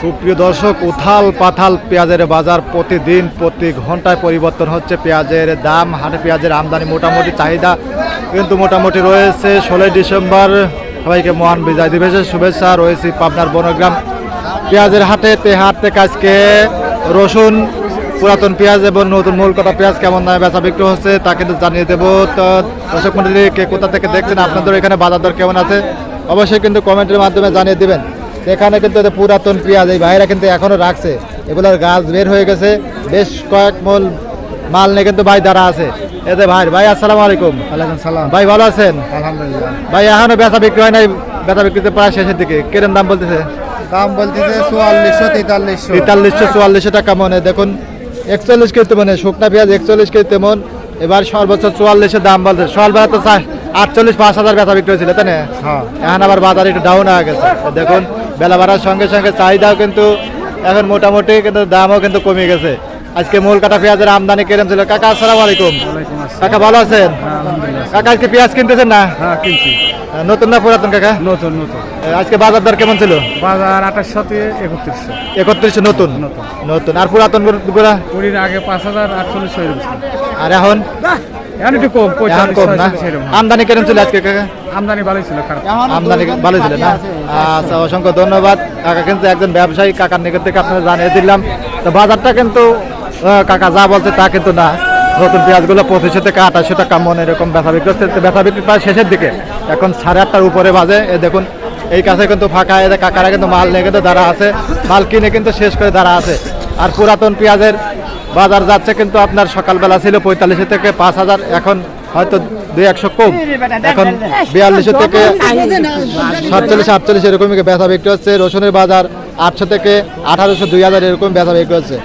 সুপ্রিয় দর্শক, উথাল পাথাল পেঁয়াজের বাজার প্রতিদিন প্রতি ঘন্টায় পরিবর্তন হচ্ছে। পেঁয়াজের দাম, হাটে পেঁয়াজের আমদানি মোটামুটি, চাহিদা কিন্তু মোটামুটি রয়েছে। ষোলোই ডিসেম্বর, সবাইকে মহান বিজয় দিবসের শুভেচ্ছা। রয়েছে পাবনার বনগ্রাম পেঁয়াজের হাটে। তে হাট থেকে আজকে রসুন, পুরাতন পেঁয়াজ এবং নতুন মূল কটা পেঁয়াজ কেমন দামে বেচা বিক্রি হচ্ছে তা কিন্তু জানিয়ে দেবো। তো দর্শক মন্ডলী, কে কোথা থেকে দেখছেন আপনাদের এখানে বাজার দর কেমন আছে? অবশ্যই কিন্তু কমেন্টের মাধ্যমে জানিয়ে দিবেন। এখানে কিন্তু পুরাতন পেঁয়াজ এই ভাইরা কিন্তু এখনও রাখছে। এগুলোর গাছ বের হয়ে গেছে। বেশ কয়েক মূল মাল নিয়ে কিন্তু ভাই দাঁড়া আছে। এতে ভাই ভাই আসসালামু আলাইকুম। ওয়ালাইকুম সালাম। ভাই ভালো আছেন? আলহামদুলিল্লাহ। ভাই এখনও বেচা বিক্রি হয় নাই বেচা বিক্রিতে প্রায় শেষের দিকে। কিরম দাম বলতেছে? দাম বলতেছে চুয়াল্লিশশো তেতাল্লিশশো। তেতাল্লিশশো চুয়াল্লিশশো টাকা মনে দেখুন একচল্লিশ কেজি মনে শুকনা পেঁয়াজ একচল্লিশ কেজি তেমন এবার সর্বোচ্চ চুয়াল্লিশের দাম বলছে। সকালবেলা তো আটচল্লিশ পাঁচ হাজার বেচা বিক্রি হয়েছিল তাই না? হ্যাঁ। এখন আবার বাজার একটু ডাউন হয়ে গেছে। দেখুন বেলা বাড়ার সঙ্গে সঙ্গে চাহিদাও কিন্তু এখন মোটামুটি কিন্তু দামও কিন্তু কমে গেছে। আজকে মূল কাটা পেঁয়াজের আমদানি কেরম ছিল? কাকা আসসালামু আলাইকুম। কাকা ভালো আছেন? কাকা আজকে পেঁয়াজ কিনতেছেন না? হ্যাঁ নতুন না পুরাতন কাকা? নতুন নতুন। আজকে বাজার দর কেমন ছিল? বাজার আঠাশশো থেকে একত্রিশশো। একত্রিশশো নতুন? নতুন। আর পুরাতনগুলা কুড়ির আগে পাঁচ হাজার আটচল্লিশ হয়ে আর এখন? এখন একটু কম কম না? আমদানি কেরম ছিল আজকে কাকা? আমদানি ভালোই ছিল আমদানি ভালো ছিল না? আচ্ছা অসংখ্য ধন্যবাদ। কাকা কিন্তু একজন ব্যবসায়ী কাকার নিকট থেকে আপনারা জানিয়ে দিলাম। তো বাজারটা কিন্তু আহ, কাকা যা বলছে তা কিন্তু না। নতুন পেঁয়াজগুলো পঁচিশশো থেকে আঠাশশো টাকা মন এরকম ব্যথা বিক্রি হচ্ছে ব্যথা বিক্রি প্রায় শেষের দিকে। এখন সাড়ে আটটার উপরে বাজে। এ দেখুন এই কাছে কিন্তু ফাঁকা এদের কাকারা কিন্তু মাল নিয়ে কিন্তু দাঁড়া আছে। মাল কিনে কিন্তু শেষ করে দাঁড়া আছে। আর পুরাতন পেঁয়াজের বাজার যাচ্ছে কিন্তু আপনার সকালবেলা ছিল পঁয়তাল্লিশে থেকে পাঁচ হাজার। এখন হয়তো দুই একশো কম। এখন বিয়াল্লিশশো থেকে সাতচল্লিশ আটচল্লিশ বিক্রি হচ্ছে। রসুনের বাজার আটশো থেকে আঠারোশো দুই হাজার এরকম বেচা বিক্রি হচ্ছে।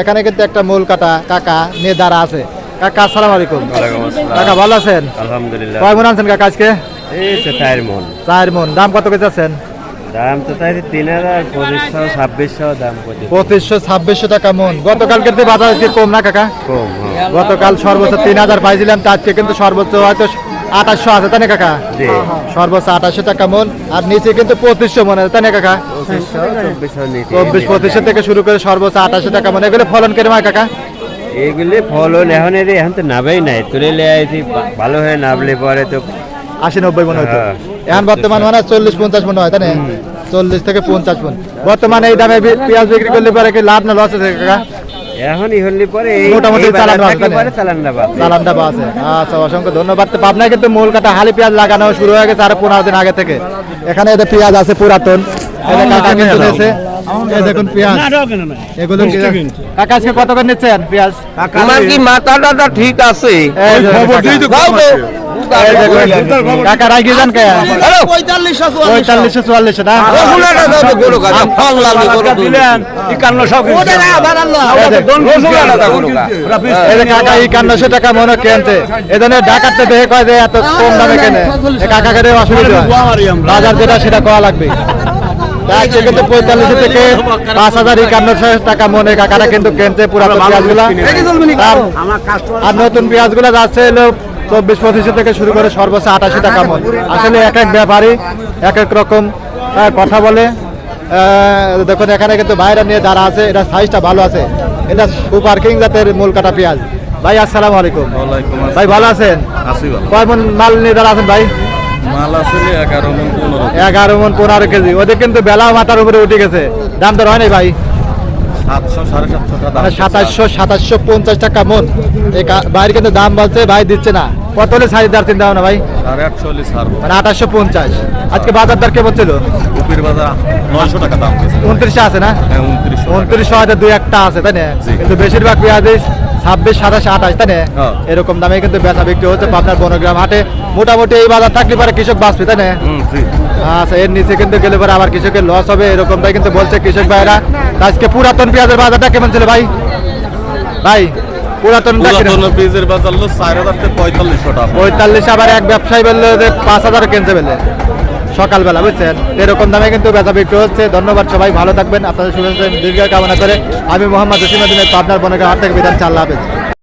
এখানে কিন্তু একটা মূল কাটা কাকা নিয়ে দাঁড়া আছে কাকা আসসালাম আলাইকুম। কাকা ভালো আছেন? আলহামদুলিল্লাহ। কয় মন আনছেন কাকা আজকে? চার মন। চার মন। দাম কত কেজি আছেন? দাম তো তাই তিন হাজার পঁচিশশো ছাব্বিশশো দাম পঁচিশশো ছাব্বিশশো টাকা মন গতকালকে তো বাজার আজকে কম না কাকা? কম হ্যাঁ। গতকাল সর্বোচ্চ তিন হাজার পাইছিলাম তো আজকে কিন্তু সর্বোচ্চ হয়তো আঠাশশো আছে তাই না কাকা? সর্বোচ্চ আঠাশশো টাকা মন আর নিচে কিন্তু পঁচিশশো মনে তাই না কাকা? চব্বিশ পঁচিশশো থেকে শুরু করে সর্বোচ্চ আঠাশশো টাকা মনে এগুলো ফলন হয় কাকা? এইগুলি ফলন এখন এর এখন তো নাবেই নাই। তুলে লে আইছি ভালো হয়ে নাবলে পরে তো আশি নব্বই মনে হতো হ্যাঁ। এখন বর্তমান মানে চল্লিশ পঞ্চাশ মন হয় তাই না? চল্লিশ থেকে পঞ্চাশ মন। বর্তমানে এই দামে পেঁয়াজ বিক্রি করলে পরে কি লাভ না লস আছে কাকা? পরে মোটামুটি চালানটা আছে। আচ্ছা অসংখ্য ধন্যবাদ। তো পাবনায় কিন্তু মূল কাটা হালি পেঁয়াজ লাগানো শুরু হয়ে গেছে আরও পনেরো দিন আগে থেকে। এখানে পেঁয়াজ আছে পুরাতন। এটা কাকা কিন্তু নিয়েছে এই দেখুন পেঁয়াজ। এগুলো কি- কাকা আজকে কত করে নিচ্ছেন পেঁয়াজ? তোমার কি মাথাটা ঠিক আছে? কাকা। এই দেখুন, কাকা রাখি যান কে? পঁয়তাল্লিশশো পঁয়তাল্লিশশো না কাকা একান্নশো টাকা মনে কেনছে। এই জন্য ডাকাতে দেখে কয় যে এত কম দামে কেনে? কাকা কেটে অসুবিধা বাজার যেটা সেটা করা লাগবে। পঁয়তাল্লিশ থেকে পাঁচ হাজার একান্নশো টাকা মনে কাকারা কিন্তু কেনছে পুরাতন পেঁয়াজগুলা। আর- নতুন পেঁয়াজগুলো যাচ্ছে হলো চব্বিশ পঁচিশশো থেকে শুরু করে সর্বোচ্চ আটাশি টাকা মন। আসলে এক এক ব্যাপারী এক এক রকম কথা বলে। আহ, দেখুন এখানে কিন্তু বাইরে নিয়ে দাঁড়া আছে এটা সাইজটা ভালো আছে। এটা সুপার কিং জাতের মূল কাটা পেঁয়াজ। ভাই আসসালামু আলাইকুম। ভাই ভালো আছেন? কয় মন মাল নিয়ে দাঁড়া আছেন ভাই? এগারো মন পনেরো কেজি। ওদের কিন্তু বেলা মাথার উপরে উঠে গেছে। দাম দর হয় নাই ভাই? মানে সাতাশশো সাতাশশো পঞ্চাশ টাকা মন। এই কা- বাইরে কিন্তু দাম বলছে ভাই দিচ্ছে না। কত হলে সাড়ে দর চিন্তা ভাবনা ভাই? আটশো মানে। আঠাশশো পঞ্চাশ। আজকে বাজার দর কেমন ছিল? কপির বাজার নয়শো টাকা দাম গেছে আছে না? হ্যাঁ উনত্রিশশো উনত্রিশশো হাজার দুই একটা আছে তাই না? কিন্তু বেশিরভাগ পেঁয়াজ ছাব্বিশ সাতাশ আঠাশ তাই না? হ্যাঁ। এরকম দামে কিন্তু বেচা বিক্রি হচ্ছে পাবনার বনগ্রাম হাটে। মোটামুটি এই বাজার থাকলে পরে কৃষক বাঁচবে তাই না? আচ্ছা এর নিচে কিন্তু গেলে পরে আবার কৃষকের লস হবে এরকমটাই কিন্তু বলছে কৃষক ভাইরা আজকে পুরাতন পেঁয়াজের বাজারটা কেমন ছিল ভাই? ভাই পুরাতন বীজের বাজার হলো চার হাজার থেকে পঁয়তাল্লিশশো টাকা। পঁয়তাল্লিশ আবার এক ব্যবসায়ী বলল যে পাঁচ হাজার কিনছে বলে। সকালবেলা, বুঝছেন? এরকম দামে কিন্তু বেচা বিক্রি হচ্ছে। ধন্যবাদ সবাই, ভালো থাকবেন। আপনাদের শুভেচ্ছা দীর্ঘ কামনা করে আমি মোহাম্মদ জসিমুদ্দিনের পাবনার বনগা হাট থেকে বিধান। চাল্লা হাফেজ।